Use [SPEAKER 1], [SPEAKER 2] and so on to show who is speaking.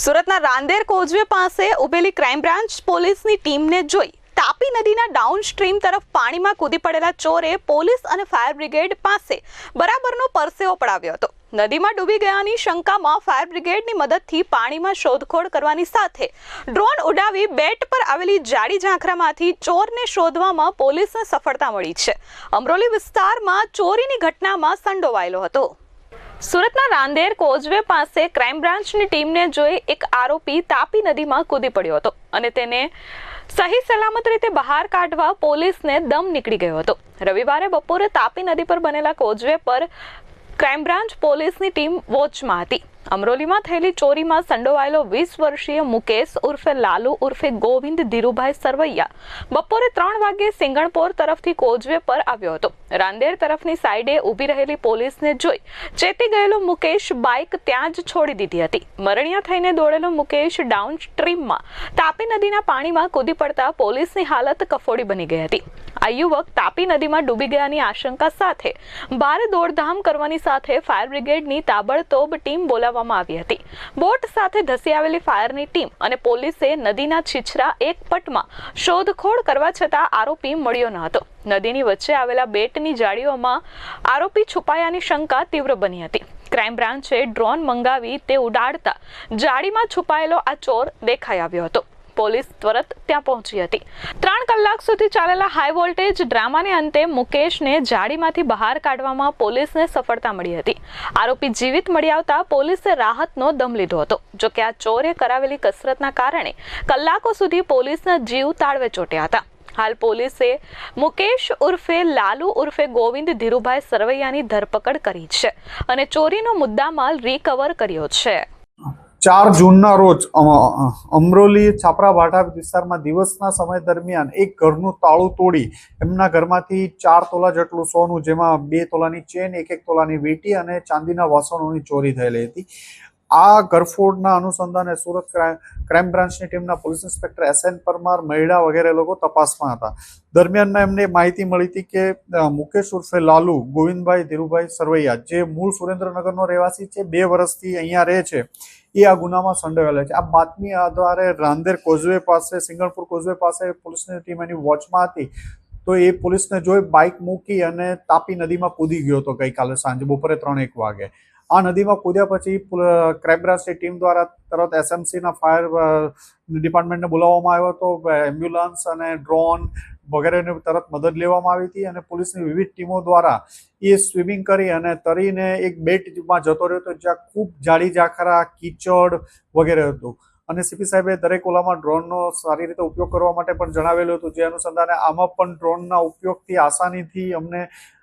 [SPEAKER 1] સુરતના રાંદેર કોઝવે પાસે ઉભેલી ક્રાઇમ બ્રાન્ચ પોલીસની ટીમને જોઈ તાપી નદીના ડાઉન સ્ટ્રીમ તરફ પાણીમાં કૂદી પડેલા ચોરે પોલીસ અને ફાયર બ્રિગેડ પાસે બરાબરનો પરસેવો પડાવ્યો હતો. નદીમાં ડૂબી ગયાની શંકામાં ફાયર બ્રિગેડની મદદથી પાણીમાં શોધખોળ કરવાની સાથે ડ્રોન ઉડાવી બેટ પર આવેલી જાડી ઝાંખરામાંથી ચોરને શોધવામાં પોલીસને સફળતા મળી છે. અમરોલી વિસ્તારમાં ચોરીની ઘટનામાં સંડોવાયેલો હતો. સુરતના રાંદેર કોઝવે પાસે ક્રાઇમ બ્રાન્ચની ટીમને જોઈ એક આરોપી તાપી નદીમાં કૂદી પડ્યો હતો અને તેને સહી સલામત રીતે બહાર કાઢવા પોલીસને દમ નીકળી ગયો હતો. રવિવારે બપોરે તાપી નદી પર બનેલા કોઝવે પર ક્રાઇમ બ્રાન્ચ પોલીસની ટીમ વોચમાં હતી. અમરોલીમાં થયેલી ચોરીમાં સંડોવાયેલો વીસ વર્ષીય મુકેશ ઉર્ફે લાલુ ઉર્ફે ગોવિંદ ધીરુભાઈ સરવૈયા બપોરે ત્રણ વાગ્યે સિંગણપોર તરફથી કોઝવે પર આવ્યો હતો. રાંદેર તરફની સાઈડે ઊભી રહેલી પોલીસને જોઈ ચેતી ગયેલો મુકેશ બાઇક ત્યાં જ છોડી દીધી હતી. મરણિયા થઈને દોડેલો મુકેશ ડાઉન સ્ટ્રીમમાં તાપી નદીના પાણીમાં કૂદી પડતા પોલીસની હાલત કફોડી બની ગઈ હતી. આ યુવક તાપી નદીમાં ડૂબી ગયાની આશંકા સાથે ભારે દોડધામ કરવાની સાથે ફાયર બ્રિગેડની તાબડતોબ ટીમ બોલાવવામાં આવી હતી. બોટ સાથે ધસી આવેલી ફાયરની ટીમ અને પોલીસે નદીના છીછરા એક પટમાં શોધખોળ કરવા છતાં આરોપી મળ્યો ન હતો. નદીની વચ્ચે આવેલા બેટની જાળીઓમાં આરોપી છુપાયાની શંકા તીવ્ર બની હતી. ક્રાઇમ બ્રાન્ચે ડ્રોન મંગાવી તે ઉડાડતા જાળીમાં છુપાયેલો આ ચોર દેખાઈ આવ્યો હતો. પોલીસ ત્વરત ત્યાં પહોંચી હતી. ત્રણ કલાક સુધી ચાલેલા હાઈ વોલ્ટેજ ડ્રામાને અંતે મુકેશને જાળીમાંથી બહાર કાઢવામાં પોલીસને સફળતા મળી હતી. આરોપી જીવિત મળી આવતા પોલીસે રાહતનો દમ લીધો હતો. જો કે આ ચોરે કરાવેલી કસરતના કારણે કલાકો સુધી પોલીસના જીવ તાળવે ચોટ્યા હતા. હાલ પોલીસે મુકેશ ઉર્ફે લાલુ ઉર્ફે ગોવિંદ ધીરુભાઈ સરવૈયાની ધરપકડ કરી છે અને ચોરીનો મુદ્દામાલ રિકવર કર્યો છે.
[SPEAKER 2] ચાર જૂનના રોજ અમરોલી છાપરા ભાટા વિસ્તારમાં દિવસના સમય દરમિયાન એક ઘરનું તાળું તોડી એમના ઘરમાંથી ચાર તોલા જેટલું સોનું, જેમાં બે તોલાની ચેન એક એક તોલાની વેટી અને ચાંદીના વાસણોની ચોરી થયેલી હતી. આ ઘરફોડના અનુસંધાને સુરત ક્રાઇમ બ્રાન્ચની ટીમના police inspector S N Parmar Mahida વગેરે લોકો તપાસમાં હતા. દરમિયાનમાં એમને માહિતી મળી હતી કે મુકેશ ઉર્ફે લાલુ, ગોવિંદભાઈ ધીરુભાઈ સરવૈયા, જે મૂળ સુરેન્દ્રનગરનો રહેવાસી છે, બે વર્ષથી અહીંયા રહે છે. એ આ ગુનામાં સંડોવાયેલા છે. આ બાતમી આધારે રાંદેર કોઝવે પાસે સિંગણપુર કોઝવે પાસે પોલીસની ટીમ એની વોચમાં હતી. તો એ પોલીસને જોઈ બાઇક મૂકી અને તાપી નદીમાં કૂદી ગયો હતો ગઈકાલે સાંજે, બપોરે ત્રણ એક વાગે. આ નદીમાં કૂદ્યા પછી ક્રાઇમ બ્રાન્ચની ટીમ દ્વારા તરત એસએમસીના ફાયર ડિપાર્ટમેન્ટને બોલાવવામાં આવ્યો હતો. એમ્બ્યુલન્સ અને ડ્રોન વગેરેની તરત મદદ લેવામાં આવી હતી અને પોલીસની વિવિધ ટીમો દ્વારા એ સ્વિમિંગ કરી અને તરીને એક બેટમાં જતો રહ્યો હતો, જ્યાં ખૂબ જાડી જાખરા, કીચડ વગેરે હતું. અને સીપી સાહેબે દરેક ઓલામાં ડ્રોનનો સારી રીતે ઉપયોગ કરવા માટે પણ જણાવેલું હતું. જે અનુસંધાને આમાં પણ ડ્રોનના ઉપયોગથી, આસાનીથી અમને